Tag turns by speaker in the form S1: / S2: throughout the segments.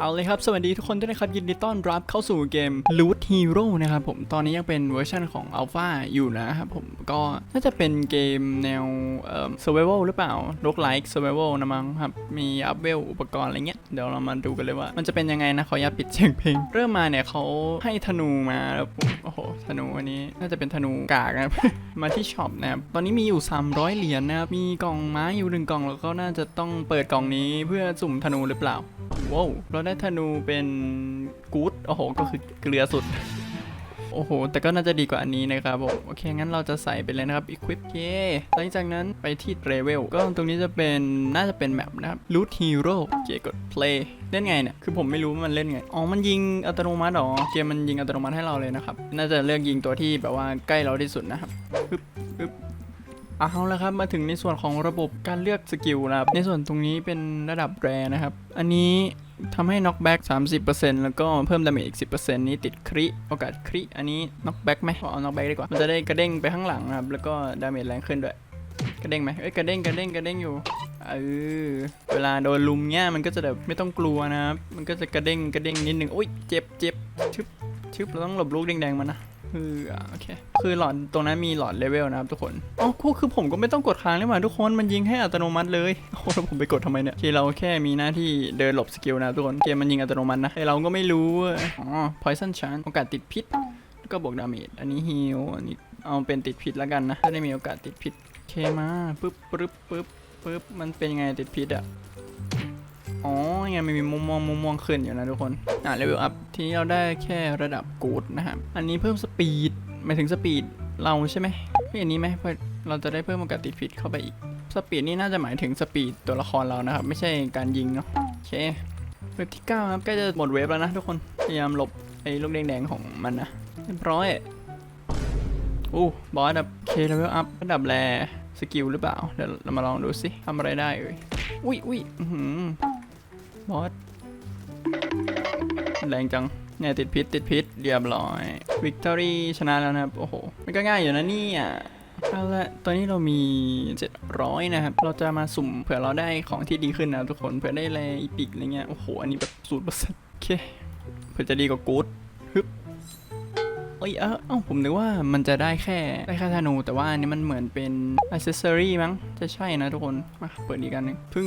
S1: เอาเลยครับ สวัสดีทุกคนด้วยนะครับ ยินดีต้อนรับเข้าสู่เกม Loot Hero นะครับผม ตอนนี้ยังเป็นเวอร์ชันของ Alpha อยู่นะครับผม ก็น่าจะเป็นเกมแนวเอ่อ Survival หรือเปล่า Look like Survival นะมั้งครับ มีอัพเวลอุปกรณ์อะไรเงี้ย เดี๋ยวเรามาดูกันเลยว่า มันจะเป็นยังไงนะ ขออนุญาปิดเสียงเพลง เริ่มมาเนี่ยเขาให้ธนูมาแล้วผมโอ้โห ธนูอันนี้น่าจะเป็นธนูกากนะครับ มาที่ช็อปนะครับ ตอนนี้มีอยู่ 300 เหรียญนะครับ มีกล่องไม้อยู่หนึ่งกล่อง แล้วก็น่าจะต้องเปิดกล่องนี้เพื่อสุ่มธนูหรือเปล่า ว้าวเราได้ธนูเป็นกู๊ดโอ้โห ก็คือเกลือสุด โอ้โห แต่ก็น่าจะดีกว่าอันนี้นะครับผมโอเค งั้นเราจะใส่ไปเลยนะครับ equip เย่หลังจากนั้นไปที่ travel ก็ตรงนี้จะเป็นน่าจะเป็นแมปนะครับ loot hero เคกด play เล่นไงเนี่ย คือผมไม่รู้ว่ามันเล่นไง อ๋อ มันยิงอัตโนมัติหรอ เกมมันยิงอัตโนมัติให้เราเลยนะครับ น่าจะเลือกยิงตัวที่แบบว่าใกล้เราที่สุดนะครับปึ๊บปึ๊บเอาละครับมาถึงในส่วนของระบบการเลือกสกิลนะครับในส่วนตรงนี้เป็นระดับแรนะครับ อันนี้ ทำให้ knockback 30%แล้วก็เพิ่มดาเมจอีก 10%นี้ติดคริโอกาสคริอันนี้ knockback ไหมขอเอา knockback ดีกว่า มันจะได้กระเด้งไปข้างหลังครับ แล้วก็ดาเมจแรงขึ้นด้วย กระเด้งไหมเอ้ยกระเด้งกระเด้งกระเด้งอยู่เออเวลาโดนลุมเนี่ยมันก็จะแบบไม่ต้องกลัวนะครับ มันก็จะกระเด้งกระเด้งนิดนึงอุ้ยเจ็บเจ็บชึบชึบเราต้องหลบลูกแดงๆมันนะ เออโอเค คือหลอดตรงนั้นมีหลอดเลเวลนะครับทุกคน อ๋อคู่คือผมก็ไม่ต้องกดค้างเลยมาทุกคน มันยิงให้อัตโนมัติเลย โอ้แล้วผมไปกดทำไมเนี่ยคือเราแค่มีหน้าที่เดินหลบสกิลนะทุกคน เกมมันยิงอัตโนมัตินะไอเราก็ไม่รู้ อ๋อ poison chance โอกาสติดพิษ แล้วก็บวกดาเมจ อันนี้ฮิลอันนี้เอาเป็นติดพิษแล้วกันนะ จะได้มีโอกาสติดพิษ เคมาปึ๊บปึ๊บปึ๊บปึ๊บ มันเป็นยังไงติดพิษอะ อ๋อยังไงมันมีมุมมองมุมมองขึ้นอยู่นะทุกคน อ่าเลเวลอัพทีนี้เราได้แค่ระดับกูดนะครับ อันนี้เพิ่มสปีดหมายถึงสปีดเราใช่ไหมเฮ้ยอันนี้ไหมเพื่อเราจะได้เพิ่มโอกาสติดพิษเข้าไปอีก สปีดนี่น่าจะหมายถึงสปีดตัวละครเรานะครับ ไม่ใช่การยิงเนาะโอเคเว็บที่9ครับใกล้จะหมดเว็บแล้วนะทุกคน พยายามหลบไอ้ลูกแดงๆของมันนะเรียบร้อยอู้บอสแบบเคเลเวลอัพระดับแรสกิลหรือเปล่า เดี๋ยวเรามาลองดูสิทำอะไรได้เอ่ยอุ้ยอุ้ยอื้อหือ บอสแรงจังเนี่ยติดพิษติดพิษเรียบร้อยวิกตอรี่ชนะแล้วนะครับ โอ้โห มันก็ง่ายอยู่นะนี่ยเอาละตอนนี้เรามี 700 นะครับ เราจะมาสุ่มเผื่อเราได้ของที่ดีขึ้นนะทุกคนเผื่อได้แรอีพิกอะไรเงี้ย โอ้โห อันนี้แบบสูตรปร์เซ็นต์โอเค เผื่อจะดีกว่ากู๊ดฮึบเอ้ยเอ้าเอ้าผมนึกว่ามันจะได้แค่ได้แค่ธนู แต่ว่าอันนี้มันเหมือนเป็นอิสเซอรี่มั้ง จะใช่นะทุกคน มาเปิดอีกอันหนึงพึ่ง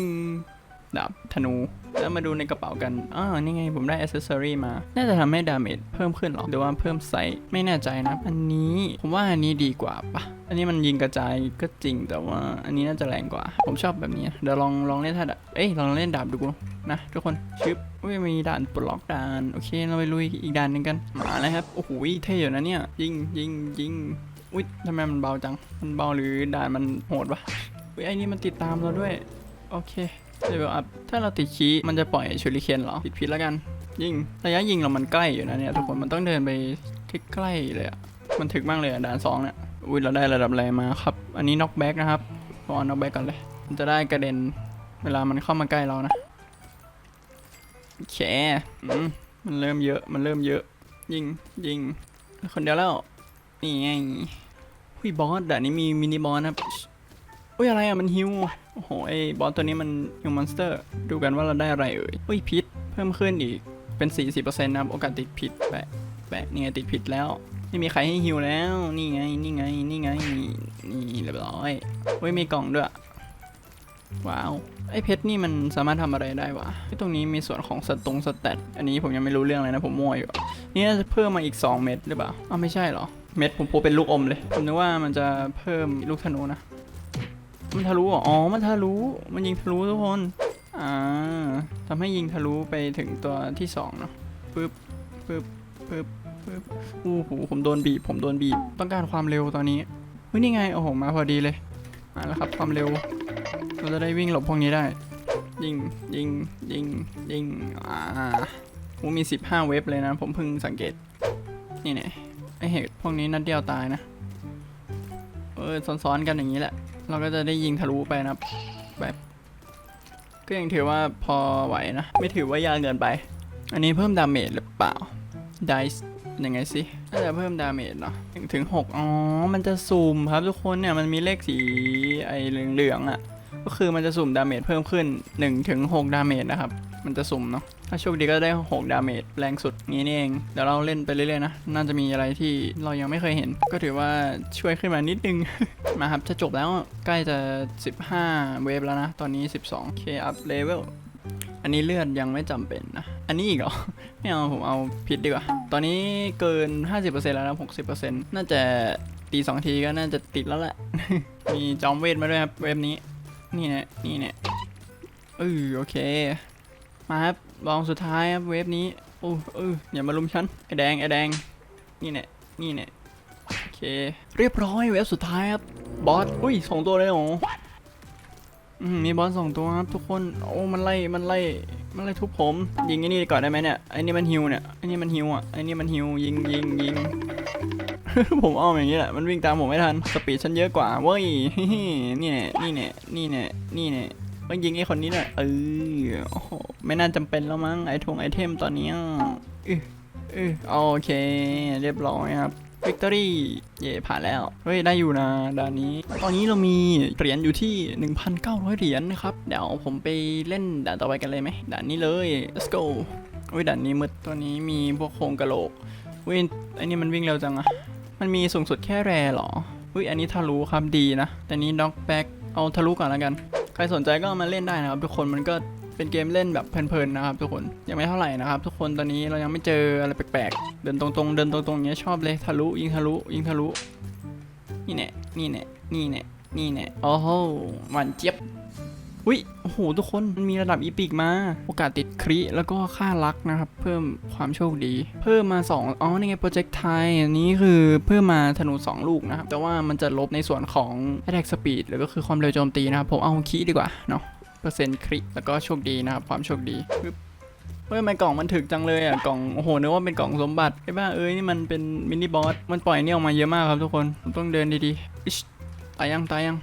S1: ดาบธนู แล้วมาดูในกระเป๋ากันอ่านี่ไงผมได้อ c เซสซอรี่มา น่าจะทำให้ดาเมจเพิ่มขึ้นหรอหรือว่าเพิ่มไซส์ไม่แน่ใจนะ อันนี้ผมว่าอันนี้ดีกว่าปะอันนี้มันยิงกระจายก็จริงแต่ว่าอันนี้น่าจะแรงกว่า ผมชอบแบบนี้ เดี๋ยวลองลองเล่นท่าดาบเอ้ยลองเล่นดาบดูนะทุกคนชึบอุ้ยมีด่านปลดล็อกด่าน โอเค เราไปลุยอีกด่านหนึ่งกัน มาแล้วครับ โอ้โหเท่อยู่นะเนี่ย ยิงยิงยิงอุ้ยทำไมมันเบาจัง มันเบาหรือด่านมันโหดวะอุ้ยไอ้นี่มันติดตามเราด้วย โอเค เลเวลอัพถ้าเราติดคีย์มันจะปล่อยชูริเคนเหรอติดพิษแล้วกัน ยิงระยะยิงเรามันใกล้อยู่นะเนี่ยทุกคนมันต้องเดินไปใกล้ๆเลยอะมันถึกมากเลยอะด่านสองเนี่ยอุ้ยเราได้ระดับแรงมาครับ อันนี้น็อกแบ็กนะครับพอน็อกแบ็กก่อนเลย มันจะได้กระเด็นเวลามันเข้ามาใกล้เรานะโอเคอืมมันเริ่มเยอะมันเริ่มเยอะ ยิงยิงคนเดียวแล้วนี่ไงหุยบอสด่านนี้มีมินิบอสนะครับ อุ้ยอะไรอะมันฮิวโอ้โหไอ้บอสตัวนี้มันฮิวมอนสเตอร์ ดูกันว่าเราได้อะไรเอ่ยอุ้ยพิษเพิ่มขึ้นอีกเป็น 40%นะครับโอกาสติดพิษแปะแปะนี่ไงติดพิษแล้วไม่มีใครให้ฮิวแล้วนี่ไงนี่ไงนี่ไงนี่เรียบร้อยอุ้ยมีกล่องด้วยว้าวไอ้เพชรนี่มันสามารถทำอะไรได้วะไอ้ตรงนี้มีส่วนของสตรงสแตทอันนี้ผมยังไม่รู้เรื่องเลยนะผมมั่วอยู่นี่น่าจะเพิ่มมาอีก 2 เม็ดหรือเปล่าอ้าวไม่ใช่เหรอ เม็ดผมโพเป็นลูกอมเลย ผมนึกว่ามันจะเพิ่มลูกธนูนะ มันทะลุอ๋อ มันทะลุ มันยิงทะลุทุกคน อ่าทำให้ยิงทะลุไปถึงตัวที่สองเนาะปึ๊บปึ๊บปึ๊บปึ๊บอู้หูผมโดนบีบ ผมโดนบีบ ต้องการความเร็วตอนนี้เฮ้ยนี่ไง โอ้โห มาพอดีเลย มาแล้วครับ ความเร็ว เราจะได้วิ่งหลบพวกนี้ได้ ยิง ยิง ยิง ยิง อ่าโอ้มี 15 เว็บเลยนะ ผมเพิ่งสังเกต นี่เนี่ยไอเหตุพวกนี้นัดเดียวตายนะ เออซ้อนๆกันอย่างนี้แหละ เราก็จะได้ยิงทะลุไปนะครับแบบก็ยังถือว่าพอไหวนะ ไม่ถือว่ายากเกินไป อันนี้เพิ่มดาเมจหรือเปล่า dice ยังไงสิน่าจะเพิ่มดาเมจเนาะถึงถึงหกอ๋อ มันจะสุ่มครับทุกคนเนี่ยมันมีเลขสีไอ้เหลืองๆอะ่ะ ก็คือมันจะสุ่มดาเมจเพิ่มขึ้น1ถึง6ดาเมจนะครับ มันจะสุ่มเนาะ ถ้าโชคดีก็ได้ 6 ดาเมจแรงสุดงี้นี่เอง เดี๋ยวเราเล่นไปเรื่อยๆนะ น่าจะมีอะไรที่เรายังไม่เคยเห็น ก็ถือว่าช่วยขึ้นมานิดนึง มาครับ จะจบแล้วใกล้จะ 15 เวฟแล้วนะ ตอนนี้ 12 k up level อันนี้เลือดยังไม่จำเป็นนะ อันนี้อีกเหรอ ไม่เอาผมเอาผิดดีกว่า ตอนนี้เกิน 50%แล้วนะ 60%น่าจะตีสองทีก็น่าจะติดแล้วแหละ มีจอมเวทมาด้วยครับ เวฟนี้ นี่แน่นี่แน่เออโอเค มาครับ ลองสุดท้ายครับเวฟนี้ โอ้เอออย่ามาลุมฉันไอแดงไอแดง นี่แน่นี่แน่โอเค เรียบร้อยเวฟสุดท้ายครับบอสอุ้ยสองตัวเลยเหรออืมมีบอสสองตัวครับทุกคนโอ้มันไล่มันไล่มันไล่ทุบผมยิงไอ้นี่ก่อนได้ไหมเนี่ยไอ้นี่มันฮิวเนี่ยไอ้นี่มันฮิวอะไอ้นี่มันฮิวยิงยิงยิงผมอ้อมอย่างนี้แหละมันวิ่งตามผมไม่ทันสปีดฉันเยอะกว่าเว้ยนี่แน่นี่แน่นี่แน่นี่แน่ มันยิงไอ้คนนี้แหละเออโอ้โหไม่น่าจำเป็นแล้วมั้งไอทงไอเทมตอนนี้เออเออโอเค เรียบร้อยครับวิกตอรี่เย่ผ่านแล้ว เฮ้ย ได้อยู่นะด่านนี้ ตอนนี้เรามีเหรียญอยู่ที่ 1,900 เหรียญนะครับ เดี๋ยวผมไปเล่นด่านต่อไปกันเลยไหมด่านนี้เลย let's go อุ้ยด่านนี้มืดตัวนี้มีพวกโครงกระโหลกอุ้ยไอ้นี่มันวิ่งเร็วจังอะมันมีสูงสุดแค่แรเหรออุ้ยอันนี้ทะลุครับดีนะ แต่นี้ด็อกแบ็กเอาทะลุก่อนแล้วกัน ใครสนใจก็มาเล่นได้นะครับ ทุกคนมันก็เป็นเกมเล่นแบบเพลินๆนะครับ ทุกคนยังไม่เท่าไหร่นะครับ ทุกคนตอนนี้เรายังไม่เจออะไรแปลกๆ เดินตรงๆ เดินตรงๆเงี้ยชอบเลยทะลุยิงทะลุยิงทะลุนี่แน่นี่แน่นี่แน่นี่แน่โอ้โหหวานเจี๊ยบ อุ้ยโอ้โหทุกคนมันมีระดับอีพิกมา โอกาสติดคริแล้วก็ค่ารักนะครับ เพิ่มความโชคดี เพิ่มมา 2 อ๋อนี่ไงโปรเจกต์ไทยอันนี้คือเพิ่มมาธนู 2 ลูกนะครับ แต่ว่ามันจะลบในส่วนของ attack speed หรือก็คือความเร็วโจมตีนะครับ ผมเอาคีดีกว่าเนาะเปอร์เซ็นต์คริแล้วก็โชคดีนะครับ ความโชคดีปึ๊บเฮ้ยทำไมกล่องมันถึกจังเลยอะกล่องโอ้โหนึกว่าเป็นกล่องสมบัติไอ้บ้าเอ้ยนี่มันเป็นมินิบอสมันปล่อยนี่ออกมาเยอะมากครับทุกคนต้องเดินดีๆอิชตายยังตายยัง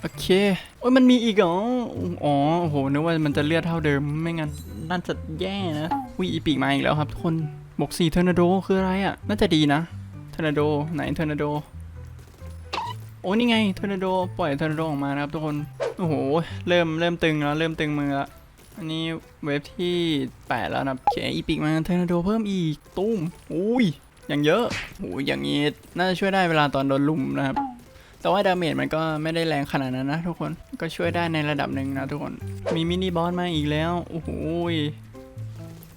S1: โอเคโอ้ยมันมีอีกเหรอ อ๋อ โอ้โห นึกว่ามันจะเลือดเท่าเดิม ไม่งั้นน่าจะแย่นะวิอีปีกมาอีกแล้วครับทุกคนบวกสี่เทอร์นาโดคืออะไรอะ น่าจะดีนะเทอร์นาโดไหนเทอร์นาโด โอ้นี่ไงเทอร์นาโดปล่อยเทอร์นาโดออกมานะครับทุกคน โอ้โห เริ่มเริ่มตึงแล้วเริ่มตึงมือล้วอันนี้เวฟที่ 8 แล้วนะครับโอเคอีพิกมาเทอร์นาโดเพิ่มอีกตุ้มอุ้ยอย่างเยอะโอ้ยอย่างนี้น่าจะช่วยได้เวลาตอนโดนลุมนะครับ แต่ว่าดาเมจมันก็ไม่ได้แรงขนาดนั้นนะทุกคนก็ช่วยได้ในระดับหนึ่งนะทุกคนมีมินิบอสมาอีกแล้วโอ้โห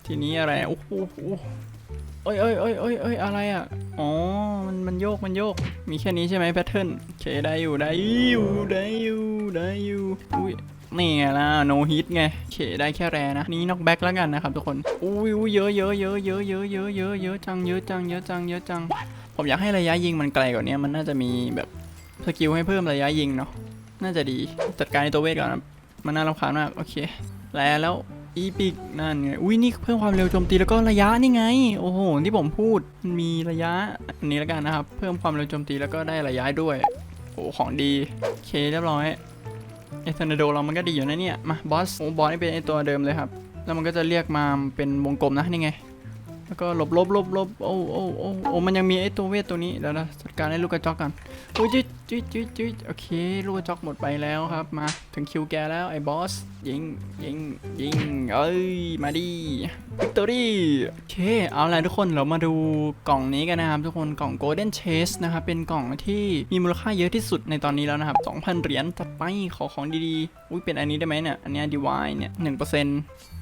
S1: ทีนี้อะไรโอ้โหเอ้ยเอ้ยเอ้ยเอ้ยเอ้ยอะไรอะอ๋อมันมันโยกมันโยก มีแค่นี้ใช่ไหมแพทเทิร์นโอเคได้อยู่ได้อยู่ได้อยู่ได้อยู่อุ้ยนี่ไงล่ะ no hit ไงโอเคได้แค่แรนะ นี่น็อกแบ็กแล้วกันนะครับทุกคนอุ้ยอุ้ยเยอะเยอะเยอะเยอะเยอะเยอะเยอะเยอะจังเยอะจังเยอะจังเยอะจัง ผมอยากให้ระยะยิงมันไกลกว่านี้มันน่าจะมีแบบ สกิลให้เพิ่มระยะยิงเนาะ น่าจะดี จัดการในตัวเวทก่อนนะมันน่ารำคาญมาก โอเค แล้วแล้วอีพิกนั่นไง อุ้ยนี่เพิ่มความเร็วโจมตีแล้วก็ระยะนี่ไง โอ้โห ที่ผมพูดมันมีระยะอันนี้แล้วกันนะครับ เพิ่มความเร็วโจมตีแล้วก็ได้ระยะด้วย โอ้ของดี โอเคเรียบร้อยไอทอร์นาโดเรามันก็ดีอยู่นะเนี่ย มาบอส โอ้บอสนี่เป็นไอตัวเดิมเลยครับ แล้วมันก็จะเรียกมาเป็นวงกลมนะนี่ไง แล้วก็หลบหลบหลบหลบโอ้โอ้โอ้โอ้มันยังมีไอ้ตัวเวทตัวนี้เดี๋ยวนะจัดการให้ลูกกระจอกกันโอ้ยจุ๊ยจุ๊ยจุ๊ยจุ๊ยโอเค ลูกกระจอกหมดไปแล้วครับมาถึงคิวแกแล้วไอ้บอสยิงยิงยิงเอ้ยมาดิวิกตอรี่โอเคเอาละทุกคนเรามาดูกล่องนี้กันนะครับทุกคนกล่อง Golden Chase นะครับเป็นกล่องที่มีมูลค่าเยอะที่สุดในตอนนี้แล้วนะครับ2,000เหรียญจัดไปขอของดีๆอุ้ยเป็นอันนี้ได้ไหมเนี่ยอันเนี้ดีวายเนี่ย1%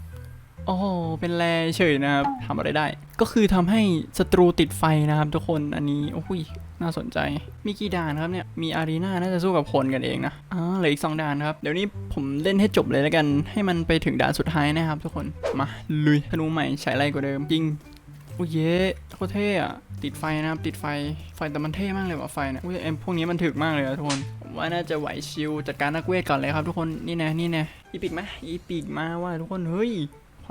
S1: โอ้โห เป็นแรเฉยนะครับทำอะไรได้ ก็คือทำให้ศัตรูติดไฟนะครับทุกคน อันนี้ โอ้ย น่าสนใจ มีกี่ด่านครับเนี่ย มีอารีนาน่าจะสู้กับคนกันเองนะ อ่า เหลืออีก 2 ด่านครับ เดี๋ยวนี้ผมเล่นให้จบเลยแล้วกัน ให้มันไปถึงด่านสุดท้ายนะครับทุกคน มา ลุยธนูใหม่ใช้ไรกว่าเดิม ยิงอุ้ยเย้โคตรเท่อะติดไฟนะครับ ติดไฟ ไฟแต่มันเท่มากเลยว่ะไฟเนี่ยอุ้ยเอ็มพวกนี้มันถึกมากเลยอะทุกคนผมว่าน่าจะไหวชิวจัดการนักเวทก่อนเลยครับทุกคน นี่น่นี่น่อีปิกไหมอีปิกมาว่าทุกคน เฮ้ย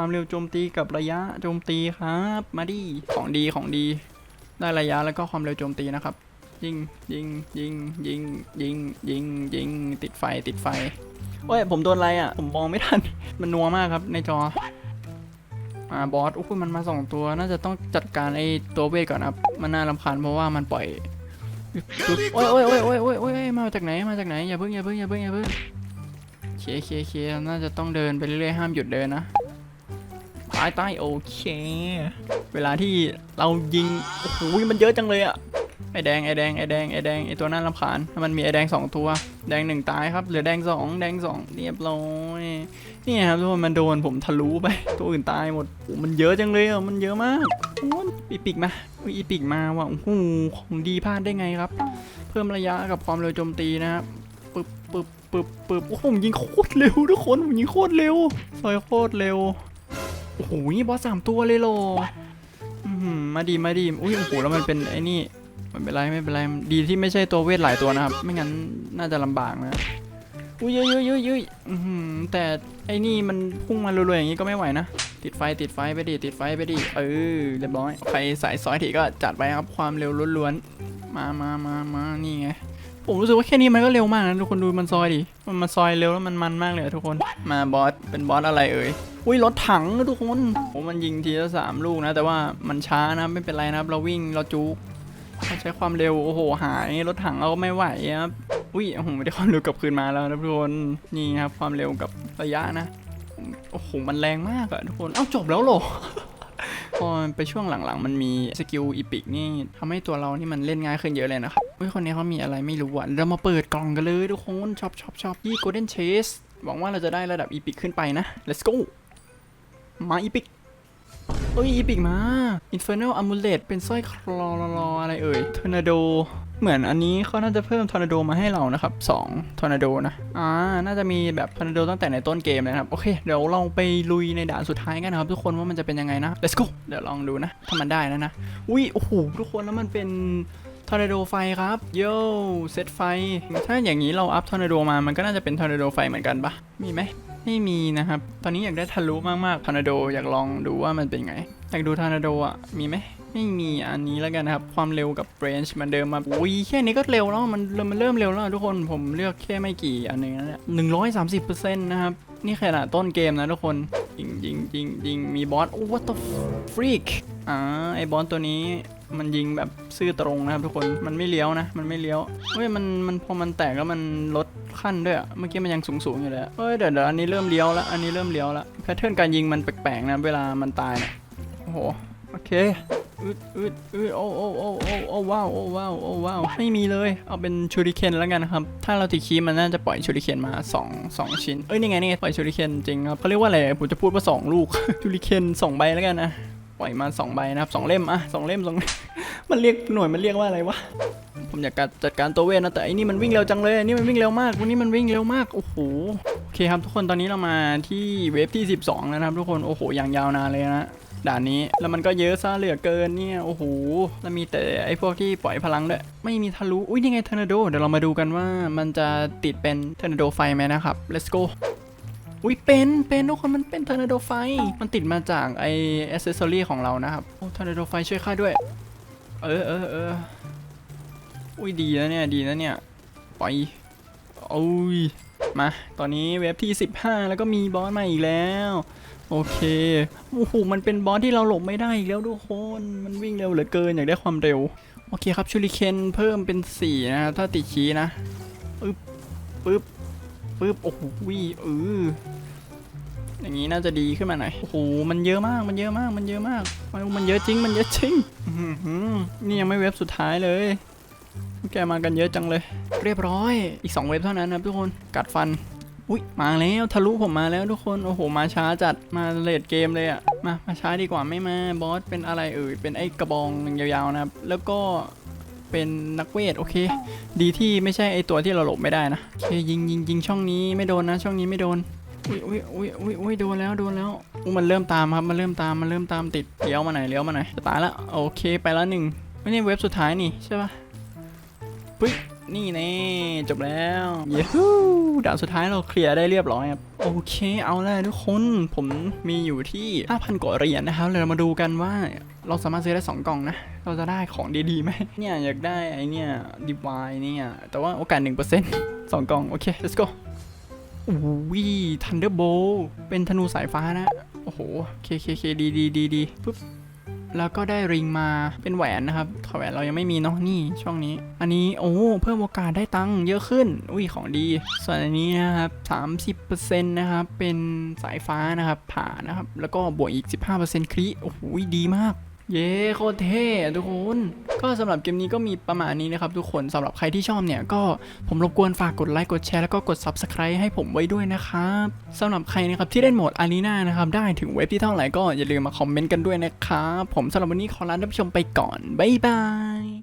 S1: ความเร็วโจมตีกับระยะโจมตีครับ มาดิของดีของดี ได้ระยะแล้วก็ความเร็วโจมตีนะครับ ยิงยิงยิงยิงยิงยิงยิงติดไฟติดไฟโอ้ยผมโดนอะไรอะ ผมมองไม่ทัน มันนัวมากครับในจอ อ่าบอสอุ้ยมันมาสองตัว น่าจะต้องจัดการไอ้ตัวเวทก่อนนะครับ มันน่ารำคาญเพราะว่ามันปล่อย โอ้ยโอ้ยโอ้ยโอ้ยโอ้ยโอ้ยมาจากไหน มาจากไหน อย่าเพิ่งอย่าเพิ่งอย่าเพิ่งอย่าเพิ่งเคเคเคน่าจะต้องเดินไปเรื่อยๆ ห้ามหยุดเดินนะ ตายตายโอเค เวลาที่เรายิง โอ้โหมันเยอะจังเลยอะไอแดงไอแดงไอแดงไอแดงไอตัวนั้นลำคาญมันมีไอแดงสองตัว แดงหนึ่งตายครับเหลือแดงสองแดงสองเรียบร้อยนี่ครับทุกคนมันโดนผมทะลุไป ตัวอื่นตายหมดโอ้มันเยอะจังเลยอะมันเยอะมากโอ้ยอีปิกมาอุ๊ยอีปิกมาว่ะโอ้โหของดีพลาดได้ไงครับ เพิ่มระยะกับความเร็วโจมตีนะครับปึ๊บปึ๊บปึ๊บปึ๊บโอ้ผมยิงโคตรเร็วทุกคนผมยิงโคตรเร็วซอยโคตรเร็ว โอ้โหนี่บอสสามตัวเลยเหรอมาดีมาดีอุ้ยโอ้โหแล้วมันเป็นไอ้นี่ไม่เป็นไรไม่เป็นไรดีที่ไม่ใช่ตัวเวทหลายตัวนะครับ ไม่งั้นน่าจะลำบากนะอุ้ยเยอะเยอะเยอะเยอะอื้อแต่ไอ้นี่มันพุ่งมารื่อยๆอย่างนี้ก็ไม่ไหวนะติดไฟติดไฟไปดิติดไฟไปดิเออเรียบร้อยใครสายซอยถีก็จัดไปครับความเร็วล้วนๆมามามามานี่ไง ผมรู้สึกว่าแค่นี้มันก็เร็วมากนะทุกคนดูมันซอยดิมันมาซอยเร็วแล้วมันมันมากเลยทุกคนมาบอสเป็นบอสอะไรเอ่ยอุ้ยรถถังนะทุกคนโอ้มันยิงทีละสามลูกนะ แต่ว่ามันช้านะไม่เป็นไรนะครับ เราวิ่งเราจุกเราใช้ความเร็วโอ้โห หายรถถังเราก็ไม่ไหวครับอุ้ยโอ้โหไม่ได้ความเร็วกลับคืนมาแล้วนะทุกคนนี่ครับความเร็วกับระยะนะโอ้โหมันแรงมากอะทุกคนเอ้าจบแล้วหรอ พอไปช่วงหลังๆ มันมีสกิลอีพิกนี่ทำให้ตัวเรานี่มันเล่นง่ายขึ้นเยอะเลยนะครับเฮ้ยคนนี้เขามีอะไรไม่รู้อะเรามาเปิดกล่องกันเลยทุกคนชอบชอบชอบยี่ Golden Chase หวังว่าเราจะได้ระดับอีพิกขึ้นไปนะ let's go มาอีพิกเอ้ยอีพิกมา Infernal Amulet เป็นสร้อยคลอลออะไรเอ่ย Tornado เหมือนอันนี้เขาน่าจะเพิ่มทอร์นาโดมาให้เรานะครับ2ทอร์นาโดนะอ่าน่าจะมีแบบทอร์นาโดตั้งแต่ในต้นเกมเลยนะครับ โอเค เดี๋ยวเราไปลุยในด่านสุดท้ายกันนะครับทุกคนว่ามันจะเป็นยังไงนะ let's go เดี๋ยวลองดูนะ ถ้ามันได้นะนะ อุ้ยโอ้โหทุกคนแล้วมันเป็นทอร์นาโดไฟครับโย่เซตไฟ ถ้าอย่างนี้เราอัพทอร์นาโดมามันก็น่าจะเป็นทอร์นาโดไฟเหมือนกันปะมีไหมไม่มีนะครับ ตอนนี้อยากได้ทะลุมากๆทอร์นาโดอยากลองดูว่ามันเป็นไงอยากดูทอร์นาโดอะมีไหม ไม่มีอันนี้แล้วกันนะครับ ความเร็วกับเรนจ์มันเดิมมาอุ้ยแค่นี้ก็เร็วแล้วมันมันเริ่มเร็วแล้วทุกคนผมเลือกแค่ไม่กี่อันนึงนะเนี่ยหนึ่งร้อยสามสิบเปอร์เซ็นต์นะครับ นี่ขนาดต้นเกมนะทุกคนยิงยิงยิงยิงมีบอสโอ้ what the freak อ่าไอบอสตัวนี้มันยิงแบบซื่อตรงนะครับทุกคน มันไม่เลี้ยวนะ มันไม่เลี้ยว เฮ้ย มัน มันพอมันแตกแล้วมันลดขั้นด้วยอะเมื่อกี้มันยังสูงสูงๆอยู่เลยเฮ้ย เดี๋ยวเดี๋ยวอันนี้เริ่มเลี้ยวแล้วอันนี้เริ่มเลี้ยวแล้วแพทเทิร์นการยิงมันแปลกๆนะ เวลามันตายนี่ยโอ้โห โอเค อืดอืดอืดโอ้โอ้โอ้โอ้โอ้ว้าวโอ้ว้าวโอ้ว้าวไม่มีเลยเอาเป็นชูริเคนแล้วกันนะครับ ถ้าเราติดคีมันน่าจะปล่อยชูริเคนมา2 2ชิ้นเอ้ยนี่ไงนี่ไงปล่อยชูริเคนจริงครับเขาเรียกว่าอะไรผมจะพูดว่า 2 ลูกชูริเคนสองใบแล้วกันนะปล่อยมา 2 ใบนะครับสองเล่มอะสองเล่มสองมันเรียกหน่วยมันเรียกว่าอะไรวะผมอยากจัดการตัวเวทนะแต่อันนี้มันวิ่งเร็วจังเลยอันนี้มันวิ่งเร็วมากวันนี้มันวิ่งเร็วมากโอ้โหโอเคครับทุกคนตอนนี้เรามาที่เวฟที่ 12 แล้วนะครับ ทุกคนโอ้โหอย่างยาวนานเลยนะ ด่านนี้แล้วมันก็เยอะซะเหลือเกินเนี่ยโอ้โหแล้วมีแต่ไอ้พวกที่ปล่อยพลังด้วยไม่มีทะลุอุ้ยนี่ไงเทอร์นาโดเดี๋ยวเรามาดูกันว่ามันจะติดเป็นเทอร์นาโดไฟไหมนะครับ let's go อุ้ยเป็นเป็นทุกคนมันเป็นทอร์นาโดไฟ มันติดมาจากไออ c เซสซอรี่ของเรานะครับโอ้ทอร์นาโดไฟช่วยข้าด้วย เออเออเอออุ้ยดีนะเนี่ยดีนะเนี่ยไปอยโอ้ยมา ตอนนี้เว็บที่ 15 แล้วก็มีบอสมาอีกแล้ว โอเคโอ้โหมันเป็นบอสที่เราหลบไม่ได้อีกแล้วทุกคน มันวิ่งเร็วเหลือเกินอยากได้ความเร็ว โอเคครับ ชูริเคนเพิ่มเป็น 4 นะถ้าติดคีย์นะปึ๊บปึ๊บปึ๊บโอ้โหวิ่งเอออย่างนี้น่าจะดีขึ้นมาหน่อย โอ้โห มันเยอะมาก มันเยอะมาก มันเยอะมากมันมันเยอะจริง มันเยอะจริงนี่ยังไม่เว็บสุดท้ายเลย แกมากันเยอะจังเลย เรียบร้อย อีก 2 เว็บเท่านั้นนะทุกคน กัดฟัน อุ้ยมาแล้วทะลุผมมาแล้วทุกคนโอ้โหมาช้าจัดมาเลดเกมเลยอะมามาช้าดีกว่าไม่มาบอสเป็นอะไรเอ่ยเป็นไอ้กระบองยาวๆนะครับ แล้วก็เป็นนักเวทโอเค ดีที่ไม่ใช่ไอตัวที่เราหลบไม่ได้นะโอเคยิงยิงยิงช่องนี้ไม่โดนนะ ช่องนี้ไม่โดนอุ้ยอุ้ยอุ้ยอุ้ยอุ้ยโดนแล้วโดนแล้วอุ้มันเริ่มตามครับมันเริ่มตามมันเริ่มตามติดเลี้ยวมาหน่อยเลี้ยวมาหน่อยจะตายแล้วโอเคไปแล้วหนึ่งไม่ใช่เว็บสุดท้ายนี่ใช่ปะปึ๊บ นี่แน่จบแล้วเย้ฮู้ด่านสุดท้ายเราเคลียร์ได้เรียบร้อยครับโอเค เอาแล้วทุกคนผมมีอยู่ที่ 5,000กว่าเหรียญนะครับเดี๋ยเรามาดูกันว่าเราสามารถซื้อได้ 2 กล่องนะ เราจะได้ของดีๆไหมเนี่ยอยากได้ไอเนี่ยดีวายเนี่ยแต่ว่าโอกาส 1% 2 กล่อง โอเค let's go อุ้ยทันเดอร์โบเป็นธนูสายฟ้านะ โอ้โหเคเคเคดีดีดีดีปุ๊บ แล้วก็ได้ริงมาเป็นแหวนนะครับถอแหวนเรายังไม่มีเนาะนี่ช่องนี้ อันนี้โอ้เพิ่มโอกาสได้ตังค์เยอะขึ้น อุ้ยของดี ส่วนอันนี้นะครับ 30%นะครับเป็นสายฟ้านะครับผ่านะครับแล้วก็บวกอีก 15%คริโอ้โหดีมาก เย้โคตรเท่ทุกคน ก็สำหรับเกมนี้ก็มีประมาณนี้นะครับทุกคนสำหรับใครที่ชอบเนี่ย ก็ผมรบกวนฝากกดไลค์กดแชร์แล้วก็กด Subscribe ให้ผมไว้ด้วยนะครับสำหรับใครนะครับที่เล่นโหมดอารีนานะครับได้ถึงเว็บที่เท่าไหร่ก็อย่าลืมมาคอมเมนต์กันด้วยนะครับผมสำหรับวันนี้ขอลาท่านผู้ชมไปก่อนบ๊ายบาย